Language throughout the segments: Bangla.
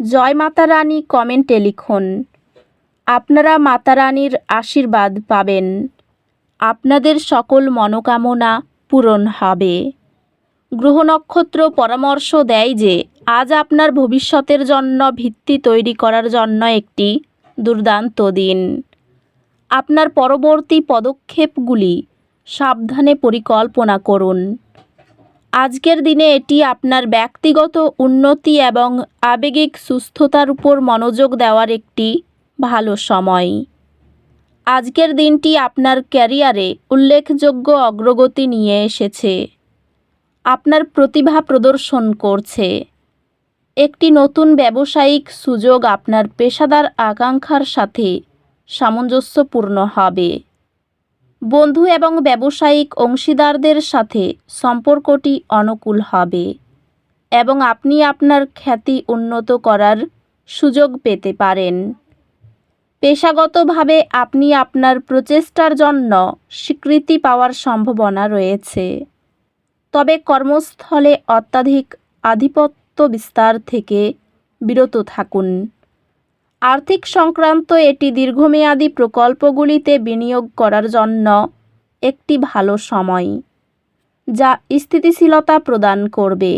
জয় মাতা রানী কমেন্টে লিখুন, আপনারা মাতা রানীর আশীর্বাদ পাবেন। আপনাদের সকল মনোকামনা পূরণ হবে। গ্রহ নক্ষত্র পরামর্শ দেয় যে, আজ আপনার ভবিষ্যতের জন্য ভিত্তি তৈরি করার জন্য একটি দুর্দান্ত দিন। আপনার পরবর্তী পদক্ষেপগুলি সাবধানে পরিকল্পনা করুন। আজকের দিনে এটি আপনার ব্যক্তিগত উন্নতি এবং আবেগিক সুস্থতার উপর মনোযোগ দেওয়ার একটি ভালো সময়। আজকের দিনটি আপনার ক্যারিয়ারে উল্লেখযোগ্য অগ্রগতি নিয়ে এসেছে। আপনার প্রতিভা প্রদর্শন করছে। একটি নতুন ব্যবসায়িক সুযোগ আপনার পেশাদার আকাঙ্ক্ষার সাথে সামঞ্জস্যপূর্ণ হবে। বন্ধু এবং ব্যবসায়িক অংশীদারদের সাথে সম্পর্কটি অনুকূল হবে এবং আপনি আপনার খ্যাতি উন্নত করার সুযোগ পেতে পারেন। পেশাগতভাবে আপনি আপনার প্রচেষ্টার জন্য স্বীকৃতি পাওয়ার সম্ভাবনা রয়েছে। তবে কর্মস্থলে অত্যাধিক আধিপত্য বিস্তার থেকে বিরত থাকুন। আর্থিক সংক্রান্ত এটি দীর্ঘমেয়াদী প্রকল্পগুলিতে বিনিয়োগ করার জন্য একটি ভালো সময়, যা স্থিতিশীলতা প্রদান করবে।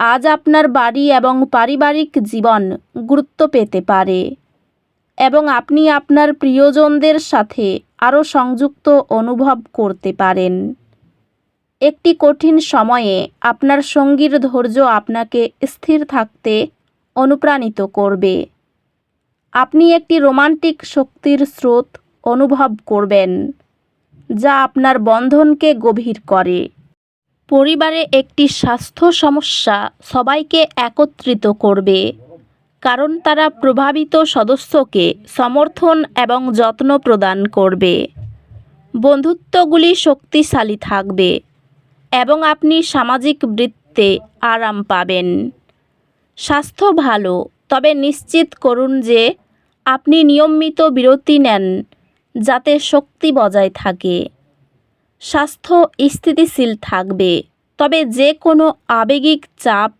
আজ আপনার বাড়ি এবং পারিবারিক জীবন গুরুত্ব পেতে পারে এবং আপনি আপনার প্রিয়জনদের সাথে আরও সংযুক্ত অনুভব করতে পারেন। একটি কঠিন সময়ে আপনার সঙ্গীর ধৈর্য আপনাকে স্থির থাকতে অনুপ্রাণিত করবে। আপনি একটি রোমান্টিক শক্তির স্রোত অনুভব করবেন, যা আপনার বন্ধনকে গভীর করে। পরিবারে একটি স্বাস্থ্য সমস্যা সবাইকে একত্রিত করবে, কারণ তারা প্রভাবিত সদস্যকে সমর্থন এবং যত্ন প্রদান করবে। বন্ধুত্বগুলি শক্তিশালী থাকবে এবং আপনি সামাজিক বৃত্তে আরাম পাবেন। স্বাস্থ্য ভালো, তবে নিশ্চিত করুন যে আপনি নিয়মিত বিরতি নেন, যাতে শক্তি বজায় থাকে। স্বাস্থ্য স্থিতিশীল থাকবে, তবে যে কোনো আবেগিক চাপ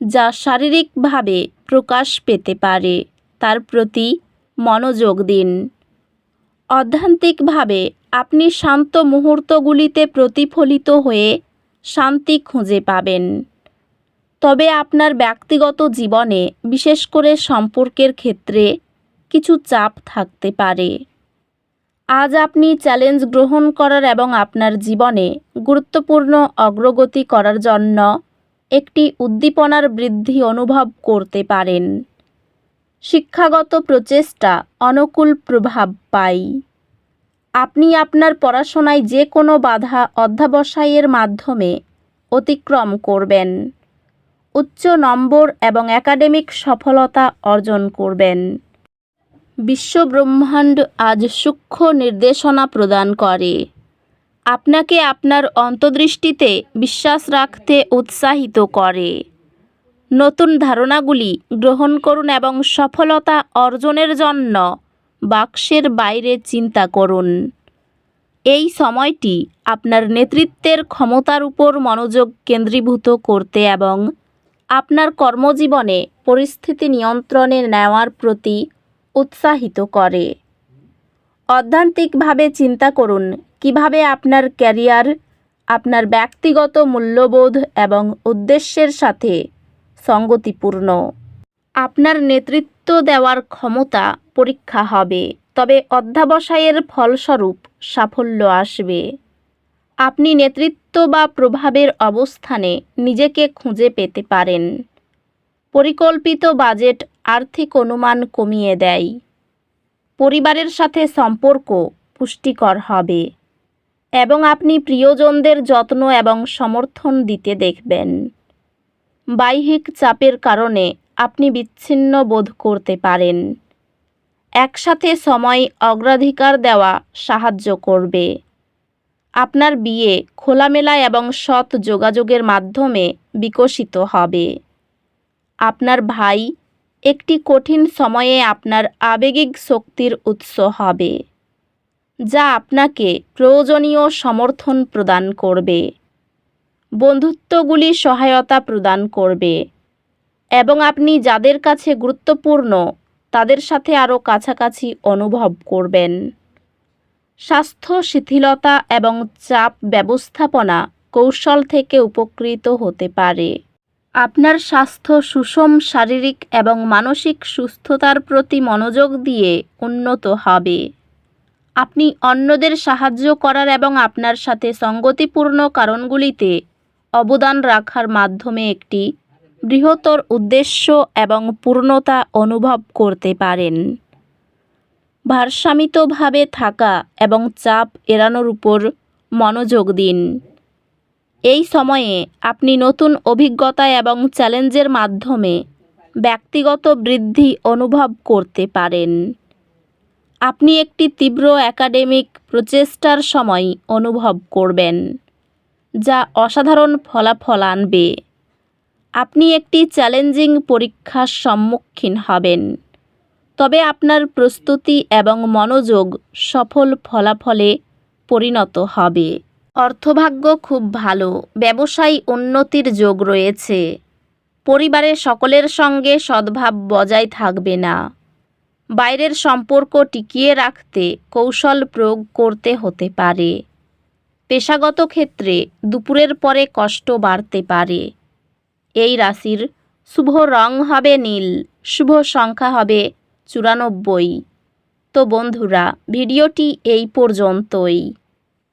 যা শারীরিকভাবে প্রকাশ পেতে পারে, তার প্রতি মনোযোগ দিন। অধ্যান্তিকভাবে, আপনি শান্ত মুহূর্তগুলিতে প্রতিফলিত হয়ে শান্তি খুঁজে পাবেন। তবে আপনার ব্যক্তিগত জীবনে, বিশেষ করে সম্পর্কের ক্ষেত্রে কিছু চাপ থাকতে পারে। আজ আপনি চ্যালেঞ্জ গ্রহণ করার এবং আপনার জীবনে গুরুত্বপূর্ণ অগ্রগতি করার জন্য একটি উদ্দীপনার বৃদ্ধি অনুভব করতে পারেন। শিক্ষাগত প্রচেষ্টা অনুকূল প্রভাব পায়। আপনি আপনার পড়াশোনায় যে কোনো বাধা অধ্যাবসায়ের মাধ্যমে অতিক্রম করবেন। উচ্চ নম্বর এবং একাডেমিক সফলতা অর্জন করবেন। বিশ্বব্রহ্মাণ্ড আজ সূক্ষ্ম নির্দেশনা প্রদান করে। আপনাকে আপনার অন্তর্দৃষ্টিতে বিশ্বাস রাখতে উৎসাহিত করে। নতুন ধারণাগুলি গ্রহণ করুন এবং সফলতা অর্জনের জন্য বাক্সের বাইরে চিন্তা করুন। এই সময়টি আপনার নেতৃত্বের ক্ষমতার উপর মনোযোগ কেন্দ্রীভূত করতে এবং আপনার কর্মজীবনে পরিস্থিতি নিয়ন্ত্রণে নেওয়ার প্রতি উৎসাহিত করে। অধ্যান্তিকভাবে চিন্তা করুন, কীভাবে আপনার ক্যারিয়ার, আপনার ব্যক্তিগত মূল্যবোধ এবং উদ্দেশ্যের সাথে সঙ্গতিপূর্ণ। আপনার নেতৃত্ব দেওয়ার ক্ষমতা পরীক্ষা হবে, তবে অধ্যাবসায়ের ফলস্বরূপ সাফল্য আসবে। আপনি নেতৃত্ব বা প্রভাবের অবস্থানে নিজেকে খুঁজে পেতে পারেন। পরিকল্পিত বাজেট আর্থিক অনুমান কমিয়ে দেয়। পরিবারের সাথে সম্পর্ক পুষ্টিকর হবে এবং আপনি প্রিয়জনদের যত্ন এবং সমর্থন দিতে দেখবেন। বাহ্যিক চাপের কারণে আপনি বিচ্ছিন্ন বোধ করতে পারেন। একসাথে সময় অগ্রাধিকার দেওয়া সাহায্য করবে। আপনার বিয়ে খোলামেলা এবং সৎ যোগাযোগের মাধ্যমে বিকশিত হবে। আপনার ভাই একটি কঠিন সময়ে আপনার আবেগিক শক্তির উৎস হবে, যা আপনাকে প্রয়োজনীয় সমর্থন প্রদান করবে, বন্ধুত্বগুলি সহায়তা প্রদান করবে এবং আপনি যাদের কাছে গুরুত্বপূর্ণ তাদের সাথে আরও কাছাকাছি অনুভব করবেন। স্বাস্থ্য, শিথিলতা এবং চাপ ব্যবস্থাপনা কৌশল থেকে উপকৃত হতে পারে। আপনার স্বাস্থ্য সুষম, শারীরিক এবং মানসিক সুস্থতার প্রতি মনোযোগ দিয়ে উন্নত হবে। আপনি অন্যদের সাহায্য করার এবং আপনার সাথে সঙ্গতিপূর্ণ কারণগুলিতে অবদান রাখার মাধ্যমে একটি বৃহত্তর উদ্দেশ্য এবং পূর্ণতা অনুভব করতে পারেন। ভারসামিতভাবে থাকা এবং চাপ এড়ানোর উপর মনোযোগ দিন। এই সময়ে আপনি নতুন অভিজ্ঞতা এবং চ্যালেঞ্জের মাধ্যমে ব্যক্তিগত বৃদ্ধি অনুভব করতে পারেন। আপনি একটি তীব্র একাডেমিক প্রচেষ্টার সময় অনুভব করবেন, যা অসাধারণ ফলাফল আনবে। আপনি একটি চ্যালেঞ্জিং পরীক্ষার সম্মুখীন হবেন, তবে আপনার প্রস্তুতি এবং মনোযোগ সফল ফলাফলে পরিণত হবে। অর্থভাগ্য খুব ভালো, ব্যবসায়ী উন্নতির যোগ রয়েছে। পরিবারের সকলের সঙ্গে সদ্ভাব বজায় থাকবে না। বাইরের সম্পর্ক টিকিয়ে রাখতে কৌশল প্রয়োগ করতে হতে পারে। পেশাগত ক্ষেত্রে দুপুরের পরে কষ্ট বাড়তে পারে। এই রাশির শুভ রং হবে নীল, শুভ সংখ্যা হবে চুরানব্বই। তো বন্ধুরা, ভিডিওটি এই পর্যন্তই।